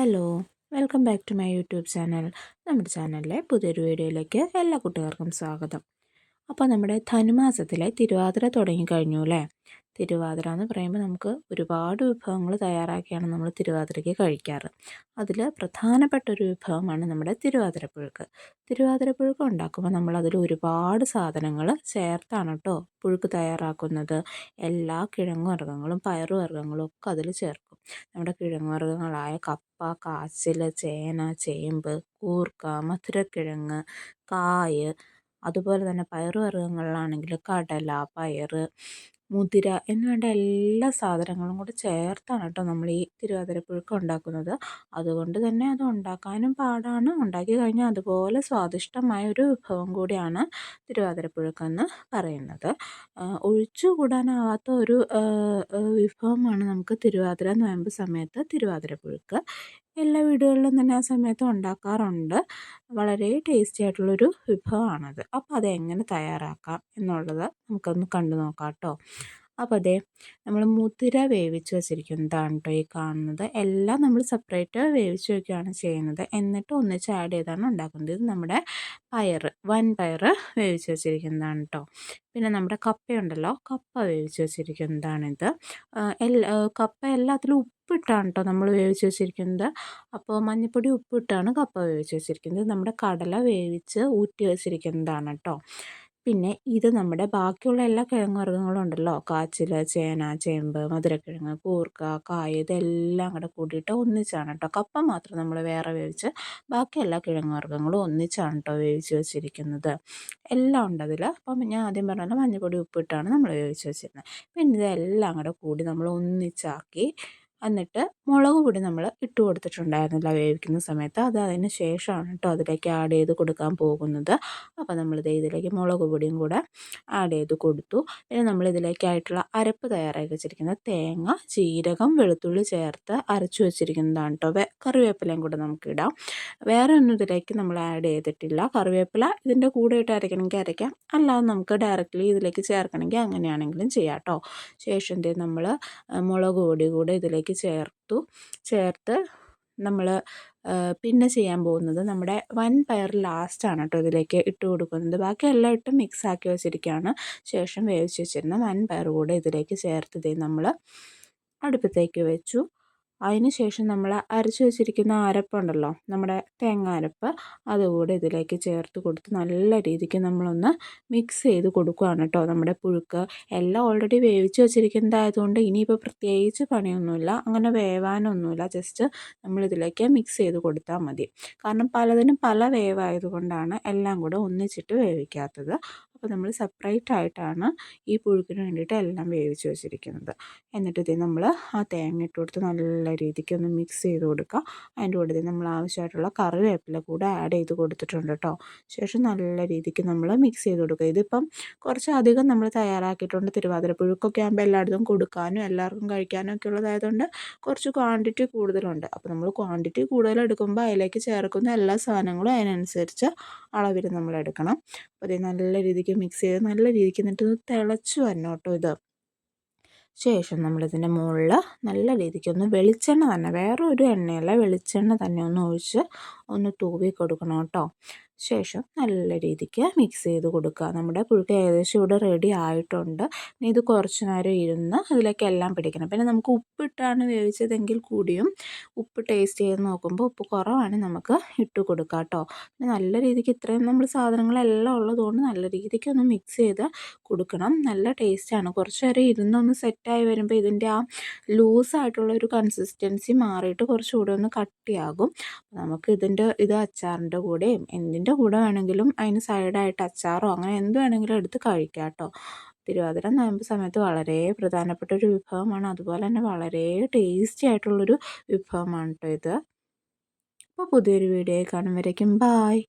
Hello welcome back to my YouTube channel. നമ്മുടെ ചാനലിലെ പുതിയൊരു വീഡിയോയിലേക്ക് എല്ലാ കൂട്ടുകാർക്കും സ്വാഗതം. അപ്പോൾ നമ്മുടെ ധനുമാസത്തിലെ തിരുവാതിര തുടങ്ങി കഴിഞ്ഞു അല്ലേ? തിരുവാതിര എന്ന് പറയുമ്പോൾ നമുക്ക് ഒരുപാട് വിഭവങ്ങൾ തയ്യാറാക്കിയാണ് നമ്മൾ തിരുവാതിരയ്ക്ക് കഴിക്കാറ്. അതിൽ പ്രധാനപ്പെട്ട ഒരു വിഭവമാണ് നമ്മുടെ തിരുവാതിരപ്പുഴുക്ക് തിരുവാതിരപ്പുഴുക്ക് ഉണ്ടാക്കുമ്പോൾ നമ്മൾ അതിൽ ഒരുപാട് സാധനങ്ങൾ ചേർത്താണ് കേട്ടോ പുഴുക്ക് തയ്യാറാക്കുന്നത്. എല്ലാ കിഴങ്ങുവർഗങ്ങളും പയറുവർഗങ്ങളും പയറു വർഗങ്ങളും ഒക്കെ അതിൽ ചേർക്കും. നമ്മുടെ കിഴങ്ങുവർഗങ്ങളായ കപ്പ കാച്ചിൽ ചേന ചേമ്പ് കൂർക്ക മധുരക്കിഴങ്ങ് കായ് അതുപോലെ തന്നെ പയറുവർഗങ്ങളിലാണെങ്കിൽ കടല പയർ മുതിര എന്ന് വേണ്ട എല്ലാ സാധനങ്ങളും കൂടി ചേർത്താണ് കേട്ടോ നമ്മൾ ഈ തിരുവാതിരപ്പുഴുക്ക് ഉണ്ടാക്കുന്നത്. അതുകൊണ്ട് തന്നെ അത് ഉണ്ടാക്കാനും പാടാണ്. ഉണ്ടാക്കി കഴിഞ്ഞാൽ അതുപോലെ സ്വാദിഷ്ടമായ ഒരു വിഭവം കൂടിയാണ് തിരുവാതിരപ്പുഴുക്കെന്ന് പറയുന്നത്. ഒഴിച്ചുകൂടാനാവാത്ത ഒരു വിഭവമാണ് നമുക്ക് തിരുവാതിര നോയമ്പ് സമയത്ത് തിരുവാതിരപ്പുഴുക്ക്. എല്ലാ വീടുകളിലും തന്നെ ആ സമയത്ത് ഉണ്ടാക്കാറുണ്ട്. വളരെ ടേസ്റ്റി ആയിട്ടുള്ളൊരു വിഭവമാണത്. അപ്പോൾ അതെങ്ങനെ തയ്യാറാക്കാം എന്നുള്ളത് നമുക്കൊന്ന് കണ്ടു നോക്കാം കേട്ടോ അപ്പോൾ അതെ നമ്മൾ മുതിര വേവിച്ച് വെച്ചിരിക്കുന്നതാണ് കേട്ടോ ഈ കാണുന്നത്. എല്ലാം നമ്മൾ സെപ്പറേറ്റ് വേവിച്ച് വയ്ക്കുകയാണ് ചെയ്യുന്നത്. എന്നിട്ട് ഒന്നിച്ച് ആഡ് ചെയ്താണ് ഉണ്ടാക്കുന്നത്. ഇത് നമ്മുടെ പയർ വൻ പയർ വേവിച്ച് വെച്ചിരിക്കുന്നതാണ് കേട്ടോ പിന്നെ നമ്മുടെ കപ്പയുണ്ടല്ലോ കപ്പ വേവിച്ച് വെച്ചിരിക്കുന്നതാണിത് എല്ലാ കപ്പ എല്ലാത്തിലും ഉപ്പിട്ടാണ് കേട്ടോ നമ്മൾ വേവിച്ച് വെച്ചിരിക്കുന്നത്. അപ്പോൾ മഞ്ഞൾപ്പൊടി ഉപ്പിട്ടാണ് കപ്പ വേവിച്ച് വെച്ചിരിക്കുന്നത്. നമ്മുടെ കടല വേവിച്ച് ഊറ്റി വെച്ചിരിക്കുന്നതാണ് കേട്ടോ പിന്നെ ഇത് നമ്മുടെ ബാക്കിയുള്ള എല്ലാ കിഴങ്ങ് വർഗങ്ങളും ഉണ്ടല്ലോ. കാച്ചിൽ ചേന ചേമ്പ് മധുരക്കിഴങ്ങ് കൂർക്ക കായ ഇതെല്ലാം കൂടെ കൂട്ടിയിട്ട് ഒന്നിച്ചാണ് കേട്ടോ കപ്പ മാത്രം നമ്മൾ വേറെ വേവിച്ച് ബാക്കി എല്ലാ കിഴങ്ങ് വർഗങ്ങളും ഒന്നിച്ചാണ് കേട്ടോ വേവിച്ച് വെച്ചിരിക്കുന്നത്. എല്ലാം ഉണ്ട് അതിൽ അപ്പം ഞാൻ ആദ്യം പറഞ്ഞ മഞ്ഞൾപ്പൊടി ഉപ്പിട്ടാണ് നമ്മൾ വേവിച്ച് വെച്ചിരുന്നത് പിന്നെ ഇതെല്ലാം കൂടെ കൂടി നമ്മൾ ഒന്നിച്ചാക്കി എന്നിട്ട് മുളക് പൊടി നമ്മൾ ഇട്ട് കൊടുത്തിട്ടുണ്ടായിരുന്നില്ല വേവിക്കുന്ന സമയത്ത്. അത് അതിന് ശേഷമാണ് കേട്ടോ അതിലേക്ക് ആഡ് ചെയ്ത് കൊടുക്കാൻ പോകുന്നത്. അപ്പോൾ നമ്മൾ നമ്മളിത് ഇതിലേക്ക് മുളക് പൊടിയും കൂടെ ആഡ് ചെയ്ത് കൊടുത്തു. പിന്നെ നമ്മൾ ഇതിലേക്കായിട്ടുള്ള അരപ്പ് തയ്യാറാക്കി വെച്ചിരിക്കുന്ന തേങ്ങ ജീരകം വെളുത്തുള്ളി ചേർത്ത് അരച്ചു വെച്ചിരിക്കുന്നതാണ് കേട്ടോ. കറിവേപ്പിലയും കൂടെ നമുക്കിടാം. വേറെ ഒന്നും ഇതിലേക്ക് നമ്മൾ ആഡ് ചെയ്തിട്ടില്ല. കറിവേപ്പില ഇതിന്റെ കൂടെ ഇട്ട് അരയ്ക്കണമെങ്കിൽ അരയ്ക്കാം. അല്ലാതെ നമുക്ക് ഡയറക്റ്റ്ലി ഇതിലേക്ക് ചേർക്കണമെങ്കിൽ അങ്ങനെയാണെങ്കിലും ചെയ്യാം കേട്ടോ. ശേഷം നമ്മൾ മുളക് പൊടി കൂടെ ഇതിലേക്ക് ഇതിലേക്ക് ചേർത്തു. ചേർത്ത് നമ്മൾ പിന്നെ ചെയ്യാൻ പോകുന്നത് നമ്മുടെ വൻ പയർ ലാസ്റ്റാണ് കേട്ടോ ഇതിലേക്ക് ഇട്ട് കൊടുക്കുന്നത്. ബാക്കി എല്ലാം ഇട്ട് മിക്സ് ആക്കി വെച്ചിരിക്കുകയാണ് ശേഷം വേവിച്ച് വെച്ചിരുന്ന വൻ പയർ കൂടെ ഇതിലേക്ക് ചേർത്ത് നമ്മൾ അടുപ്പത്തേക്ക് വെച്ചു. അതിന് ശേഷം നമ്മൾ അരച്ച് വെച്ചിരിക്കുന്ന അരപ്പുണ്ടല്ലോ നമ്മുടെ തേങ്ങ അരപ്പ് അതുകൂടെ ഇതിലേക്ക് ചേർത്ത് കൊടുത്ത് നല്ല രീതിക്ക് നമ്മളൊന്ന് മിക്സ് ചെയ്ത് കൊടുക്കുകയാണ് കേട്ടോ നമ്മുടെ പുഴുക്ക്. എല്ലാം ഓൾറെഡി വേവിച്ച് വെച്ചിരിക്കുന്നതായതുകൊണ്ട് ഇനിയിപ്പോൾ പ്രത്യേകിച്ച് പണിയൊന്നുമില്ല അങ്ങനെ വേവാനൊന്നുമില്ല ജസ്റ്റ് നമ്മളിതിലേക്ക് മിക്സ് ചെയ്ത് കൊടുത്താൽ മതി. കാരണം പലതിനും പല വേവായതുകൊണ്ടാണ് എല്ലാം കൂടെ ഒന്നിച്ചിട്ട് വേവിക്കാത്തത്. അപ്പോൾ നമ്മൾ സെപ്പറേറ്റ് ആയിട്ടാണ് ഈ പുഴുക്കിന് വേണ്ടിയിട്ട് എല്ലാം വേവിച്ച് വെച്ചിരിക്കുന്നത്. എന്നിട്ട് ഇത് നമ്മൾ ആ തേങ്ങ ഇട്ട് കൊടുത്ത് നല്ല രീതിക്ക് ഒന്ന് മിക്സ് ചെയ്ത് കൊടുക്കുക. അതിന്റെ കൂടെ നമ്മൾ ആവശ്യമായിട്ടുള്ള കറിവേപ്പില കൂടെ ആഡ് ചെയ്ത് കൊടുത്തിട്ടുണ്ട് കേട്ടോ ശേഷം നല്ല രീതിക്ക് നമ്മൾ മിക്സ് ചെയ്ത് കൊടുക്കുക. ഇതിപ്പം കുറച്ച് അധികം നമ്മൾ തയ്യാറാക്കിയിട്ടുണ്ട്. തിരുവാതിര പുഴുക്കൊക്കെ ആകുമ്പോൾ എല്ലായിടത്തും കൊടുക്കാനും എല്ലാവർക്കും കഴിക്കാനും ഒക്കെ ഉള്ളതായതുകൊണ്ട് കുറച്ച് ക്വാണ്ടിറ്റി കൂടുതലുണ്ട്. അപ്പോൾ നമ്മൾ ക്വാണ്ടിറ്റി കൂടുതൽ എടുക്കുമ്പോൾ അതിലേക്ക് ചേർക്കുന്ന എല്ലാ സാധനങ്ങളും അതിനനുസരിച്ച് അളവിൽ നമ്മൾ എടുക്കണം. അപ്പോൾ ഇത് നല്ല രീതിക്ക് മിക്സ് ചെയ്ത് നല്ല രീതിക്ക് എന്നിട്ട് തിളച്ച് വരണം കേട്ടോ ഇത്. ശേഷം നമ്മളിതിന്റെ മുകളിൽ നല്ല രീതിക്കൊന്ന് വെളിച്ചെണ്ണ തന്നെ വേറെ ഒരു എണ്ണയല്ല വെളിച്ചെണ്ണ തന്നെ ഒന്ന് ഒഴിച്ച് ഒന്ന് തൂവി കൊടുക്കണം കേട്ടോ. ശേഷം നല്ല രീതിക്ക് മിക്സ് ചെയ്ത് കൊടുക്കുക. നമ്മുടെ പുഴുക്ക് ഏകദേശം ഇവിടെ റെഡി ആയിട്ടുണ്ട്. ഇനി ഇത് കുറച്ച് നേരം ഇരുന്ന് അതിലേക്ക് എല്ലാം പിടിക്കണം. പിന്നെ നമുക്ക് ഉപ്പിട്ടാണ് വേവിച്ചതെങ്കിൽ കൂടിയും ഉപ്പ് ടേസ്റ്റ് ചെയ്ത് നോക്കുമ്പോൾ ഉപ്പ് കുറവാണ് നമുക്ക് ഇട്ട് കൊടുക്കാം കേട്ടോ. നല്ല രീതിക്ക് ഇത്രയും നമ്മൾ സാധനങ്ങളെല്ലാം ഉള്ളതുകൊണ്ട് നല്ല രീതിക്ക് ഒന്ന് മിക്സ് ചെയ്ത് കൊടുക്കണം. നല്ല ടേസ്റ്റാണ് കുറച്ച് നേരം ഇരുന്നൊന്ന് സെറ്റായി വരുമ്പോൾ ഇതിന്റെ ആ ലൂസായിട്ടുള്ള ഒരു കൺസിസ്റ്റൻസി മാറിയിട്ട് കുറച്ചുകൂടെ ഒന്ന് കട്ടിയാകും. നമുക്ക് ഇതിന്റെ ഇത് അച്ചാറിന്റെ കൂടെയും എന്തിന്റെ അതിന്റെ കൂടെ വേണമെങ്കിലും അതിന് സൈഡായിട്ട് അച്ചാറോ അങ്ങനെ എന്ത് വേണമെങ്കിലും എടുത്ത് കഴിക്കാം കേട്ടോ തിരുവാതിര നോയമ്പ് സമയത്ത് വളരെ പ്രധാനപ്പെട്ട ഒരു വിഭവമാണ്. അതുപോലെ തന്നെ വളരെ ടേസ്റ്റി ആയിട്ടുള്ളൊരു വിഭവമാണ് കേട്ടോ ഇത്. അപ്പോൾ പുതിയൊരു വീഡിയോ കാണുമ്പോഴേക്കും ബായ്